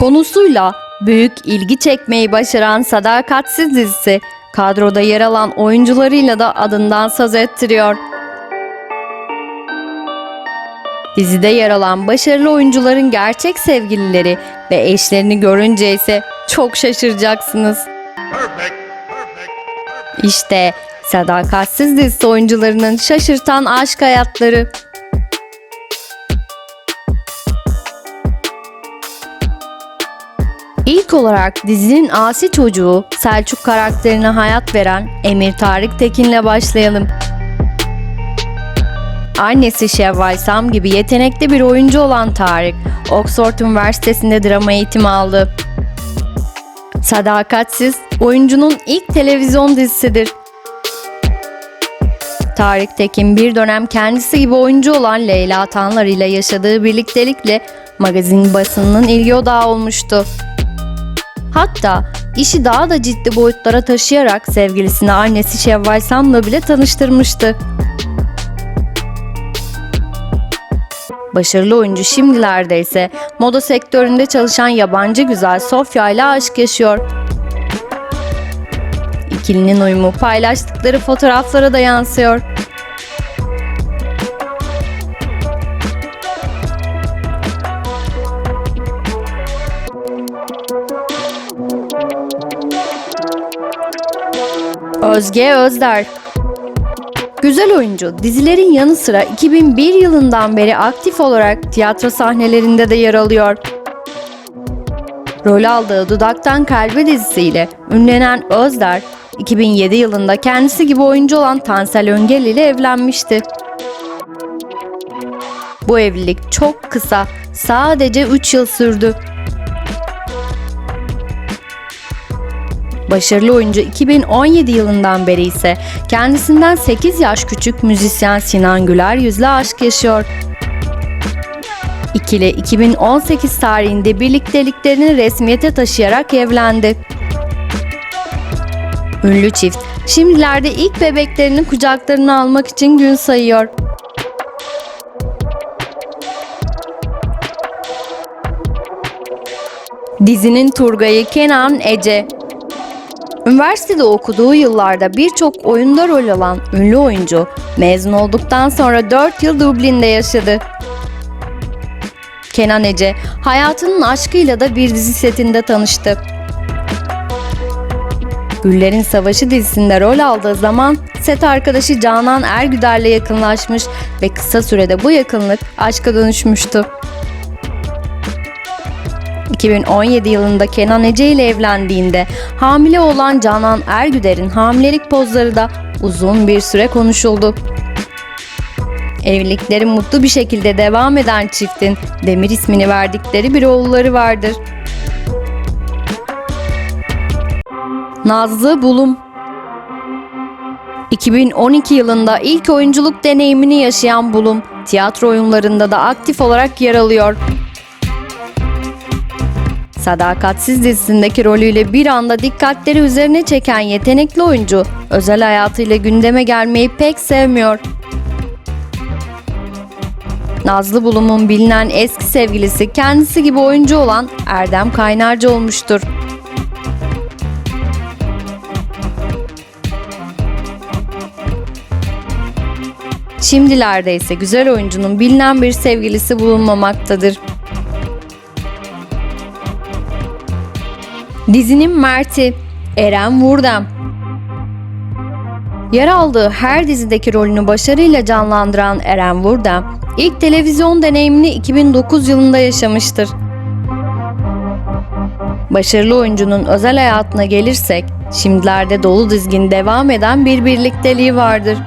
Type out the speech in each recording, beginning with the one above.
Konusuyla büyük ilgi çekmeyi başaran Sadakatsiz dizisi kadroda yer alan oyuncularıyla da adından söz ettiriyor. Dizide yer alan başarılı oyuncuların gerçek sevgilileri ve eşlerini görünce ise çok şaşıracaksınız. İşte Sadakatsiz dizisi oyuncularının şaşırtan aşk hayatları. İlk olarak dizinin asi çocuğu Selçuk karakterine hayat veren Emir Tarık Tekin'le başlayalım. Annesi Şevval Sam gibi yetenekli bir oyuncu olan Tarık, Oxford Üniversitesi'nde drama eğitimi aldı. Sadakatsiz, oyuncunun ilk televizyon dizisidir. Tarık Tekin bir dönem kendisi gibi oyuncu olan Leyla Tanlar ile yaşadığı birliktelikle magazin basınının ilgi odağı olmuştu. Hatta işi daha da ciddi boyutlara taşıyarak sevgilisini annesi Şevval Sam'la bile tanıştırmıştı. Başarılı oyuncu şimdilerde ise moda sektöründe çalışan yabancı güzel Sofya ile aşk yaşıyor. İkilinin uyumu paylaştıkları fotoğraflara da yansıyor. Özge Özder Güzel oyuncu dizilerin yanı sıra 2001 yılından beri aktif olarak tiyatro sahnelerinde de yer alıyor. Rol aldığı Dudaktan Kalbe dizisiyle ünlenen Özder, 2007 yılında kendisi gibi oyuncu olan Tansel Öngel ile evlenmişti. Bu evlilik çok kısa, sadece 3 yıl sürdü. Başarılı oyuncu 2017 yılından beri ise kendisinden 8 yaş küçük müzisyen Sinan Güler yüzle aşk yaşıyor. İkili 2018 tarihinde birlikteliklerini resmiyete taşıyarak evlendi. Ünlü çift şimdilerde ilk bebeklerini kucaklarına almak için gün sayıyor. Dizinin Turgay'ı Kenan Ece Üniversitede okuduğu yıllarda birçok oyunda rol alan ünlü oyuncu mezun olduktan sonra 4 yıl Dublin'de yaşadı. Kenan Ece hayatının aşkıyla da bir dizi setinde tanıştı. Güllerin Savaşı dizisinde rol aldığı zaman set arkadaşı Canan Ergüder'le yakınlaşmış ve kısa sürede bu yakınlık aşka dönüşmüştü. 2017 yılında Kenan Ece ile evlendiğinde hamile olan Canan Ergüder'in hamilelik pozları da uzun bir süre konuşuldu. Evlilikleri mutlu bir şekilde devam eden çiftin Demir ismini verdikleri bir oğulları vardır. Nazlı Bulum 2012 yılında ilk oyunculuk deneyimini yaşayan Bulum, tiyatro oyunlarında da aktif olarak yer alıyor. Sadakatsiz dizisindeki rolüyle bir anda dikkatleri üzerine çeken yetenekli oyuncu, özel hayatıyla gündeme gelmeyi pek sevmiyor. Nazlı Bulum'un bilinen eski sevgilisi kendisi gibi oyuncu olan Erdem Kaynarca olmuştur. Şimdilerde ise güzel oyuncunun bilinen bir sevgilisi bulunmamaktadır. Dizinin Mert'i Eren Vurdem Yer aldığı her dizideki rolünü başarıyla canlandıran Eren Vurdem, ilk televizyon deneyimini 2009 yılında yaşamıştır. Başarılı oyuncunun özel hayatına gelirsek, şimdilerde dolu dizgin devam eden bir birlikteliği vardır.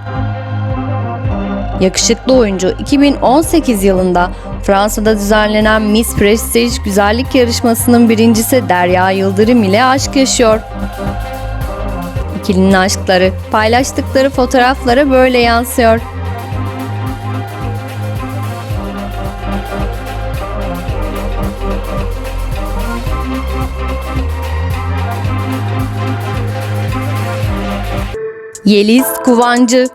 Yakışıklı oyuncu 2018 yılında Fransa'da düzenlenen Miss Prestige güzellik yarışmasının birincisi Derya Yıldırım ile aşk yaşıyor. İkilinin aşkları paylaştıkları fotoğraflara böyle yansıyor. Yeliz Kuvancı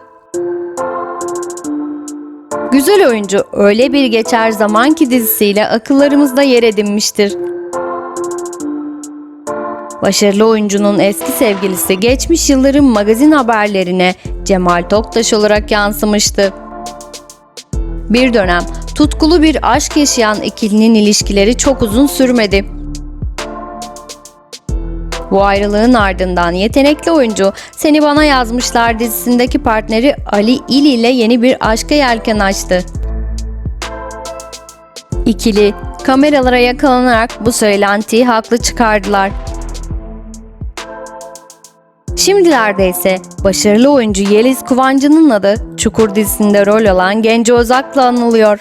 Güzel oyuncu öyle bir geçer zaman ki dizisiyle akıllarımızda yer edinmiştir. Başarılı oyuncunun eski sevgilisi geçmiş yılların magazin haberlerine Cemal Toktaş olarak yansımıştı. Bir dönem tutkulu bir aşk yaşayan ikilinin ilişkileri çok uzun sürmedi. Bu ayrılığın ardından yetenekli oyuncu Seni Bana Yazmışlar dizisindeki partneri Ali İli ile yeni bir aşka yelken açtı. İkili kameralara yakalanarak bu söylentiyi haklı çıkardılar. Şimdilerde ise başarılı oyuncu Yeliz Kuvancı'nın adı Çukur dizisinde rol alan Genco Özak'la anılıyor.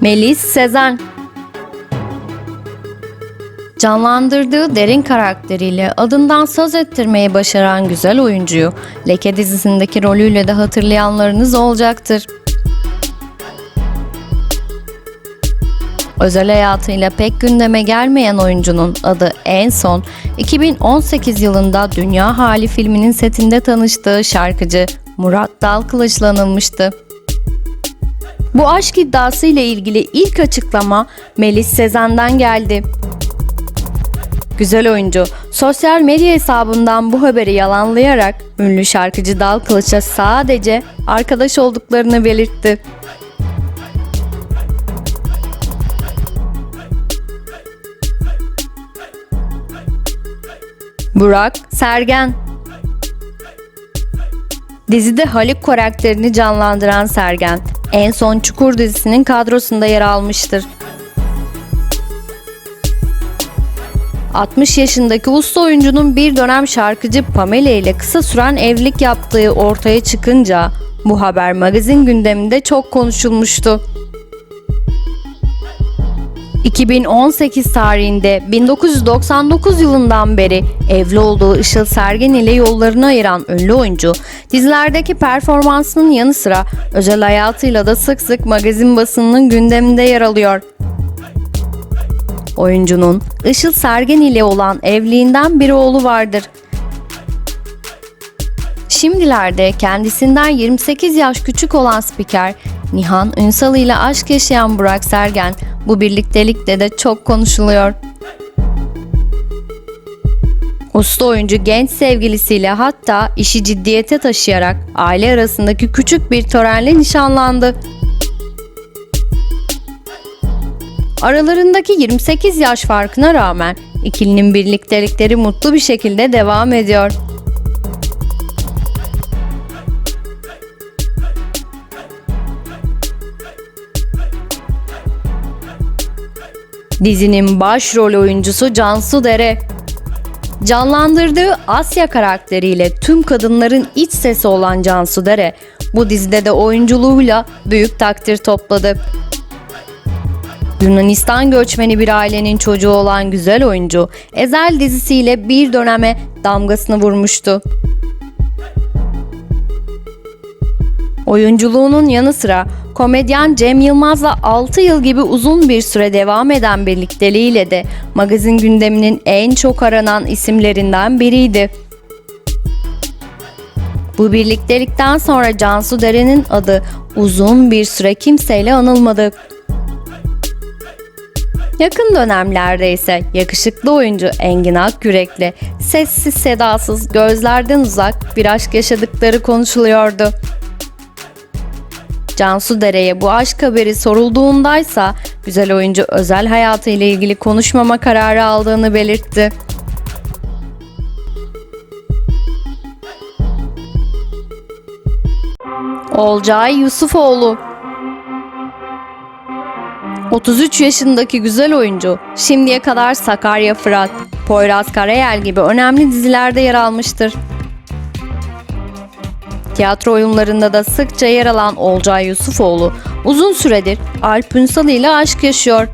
Melis Sezen Canlandırdığı derin karakteriyle adından söz ettirmeyi başaran güzel oyuncuyu Leke dizisindeki rolüyle de hatırlayanlarınız olacaktır. Özel hayatıyla pek gündeme gelmeyen oyuncunun adı en son 2018 yılında Dünya Hali filminin setinde tanıştığı şarkıcı Murat Dalkılıç'la anılmıştı. Bu aşk iddiası ile ilgili ilk açıklama Melis Sezen'den geldi. Güzel oyuncu sosyal medya hesabından bu haberi yalanlayarak ünlü şarkıcı Dal Kılıç'a sadece arkadaş olduklarını belirtti. Burak Sergen Dizide Haluk karakterini canlandıran Sergen, en son Çukur dizisinin kadrosunda yer almıştır. 60 yaşındaki usta oyuncunun bir dönem şarkıcı Pamela ile kısa süren evlilik yaptığı ortaya çıkınca bu haber magazin gündeminde çok konuşulmuştu. 2018 tarihinde 1999 yılından beri evli olduğu Işıl Sergen ile yollarını ayıran ünlü oyuncu, dizilerdeki performansının yanı sıra özel hayatıyla da sık sık magazin basınının gündeminde yer alıyor. Oyuncunun Işıl Sergen ile olan evliliğinden bir oğlu vardır. Şimdilerde kendisinden 28 yaş küçük olan spiker Nihan Ünsal ile aşk yaşayan Burak Sergen bu birliktelikte de çok konuşuluyor. Usta oyuncu genç sevgilisiyle hatta işi ciddiyete taşıyarak aile arasındaki küçük bir törenle nişanlandı. Aralarındaki 28 yaş farkına rağmen ikilinin birliktelikleri mutlu bir şekilde devam ediyor. Dizinin başrol oyuncusu Cansu Dere. Canlandırdığı Asya karakteriyle tüm kadınların iç sesi olan Cansu Dere, bu dizide de oyunculuğuyla büyük takdir topladı. Yunanistan göçmeni bir ailenin çocuğu olan güzel oyuncu, Ezel dizisiyle bir döneme damgasını vurmuştu. Oyunculuğunun yanı sıra komedyen Cem Yılmaz'la 6 yıl gibi uzun bir süre devam eden birlikteliğiyle de magazin gündeminin en çok aranan isimlerinden biriydi. Bu birliktelikten sonra Cansu Deren'in adı uzun bir süre kimseyle anılmadı. Yakın dönemlerde ise yakışıklı oyuncu Engin Akyürek'le sessiz sedasız gözlerden uzak bir aşk yaşadıkları konuşuluyordu. Cansu Dere'ye bu aşk haberi sorulduğundaysa güzel oyuncu özel hayatı ile ilgili konuşmama kararı aldığını belirtti. Olcay Yusufoğlu 33 yaşındaki güzel oyuncu şimdiye kadar Sakarya Fırat, Poyraz Karayel gibi önemli dizilerde yer almıştır. Tiyatro oyunlarında da sıkça yer alan Olcay Yusufoğlu uzun süredir Alp Ünsal ile aşk yaşıyor.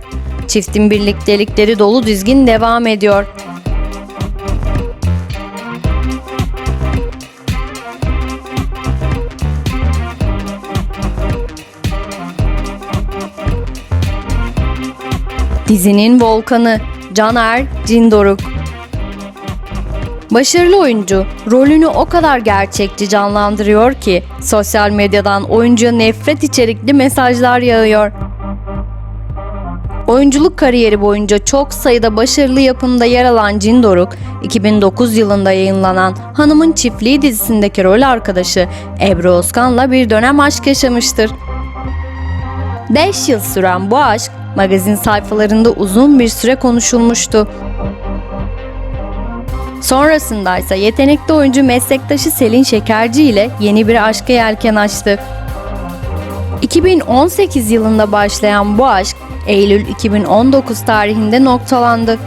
Çiftin birliktelikleri dolu dizgin devam ediyor. Dizinin volkanı Caner Cindoruk Başarılı oyuncu rolünü o kadar gerçekçi canlandırıyor ki sosyal medyadan oyuncuya nefret içerikli mesajlar yağıyor. Oyunculuk kariyeri boyunca çok sayıda başarılı yapımda yer alan Cin Doruk, 2009 yılında yayınlanan Hanımın Çiftliği dizisindeki rol arkadaşı Ebru Özkan'la bir dönem aşk yaşamıştır. 5 yıl süren bu aşk magazin sayfalarında uzun bir süre konuşulmuştu. Sonrasında ise yetenekli oyuncu meslektaşı Selin Şekerci ile yeni bir aşka yelken açtı. 2018 yılında başlayan bu aşk Eylül 2019 tarihinde noktalandı.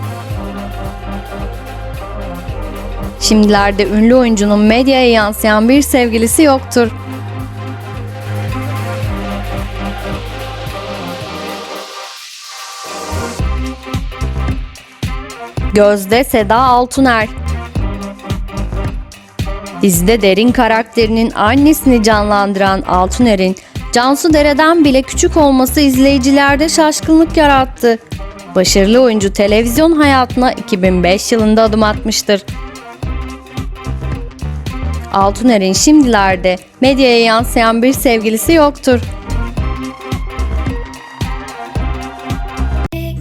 Şimdilerde ünlü oyuncunun medyaya yansıyan bir sevgilisi yoktur. Gözde Seda Altuner Dizide derin karakterinin annesini canlandıran Altuner'in Cansu Dere'den bile küçük olması izleyicilerde şaşkınlık yarattı. Başarılı oyuncu televizyon hayatına 2005 yılında adım atmıştır. Altuner'in şimdilerde medyaya yansıyan bir sevgilisi yoktur.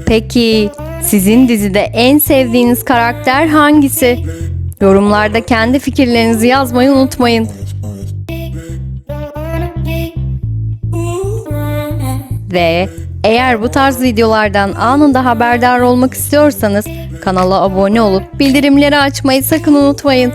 Peki sizin dizide en sevdiğiniz karakter hangisi? Yorumlarda kendi fikirlerinizi yazmayı unutmayın. Ve eğer bu tarz videolardan anında haberdar olmak istiyorsanız kanala abone olup bildirimleri açmayı sakın unutmayın.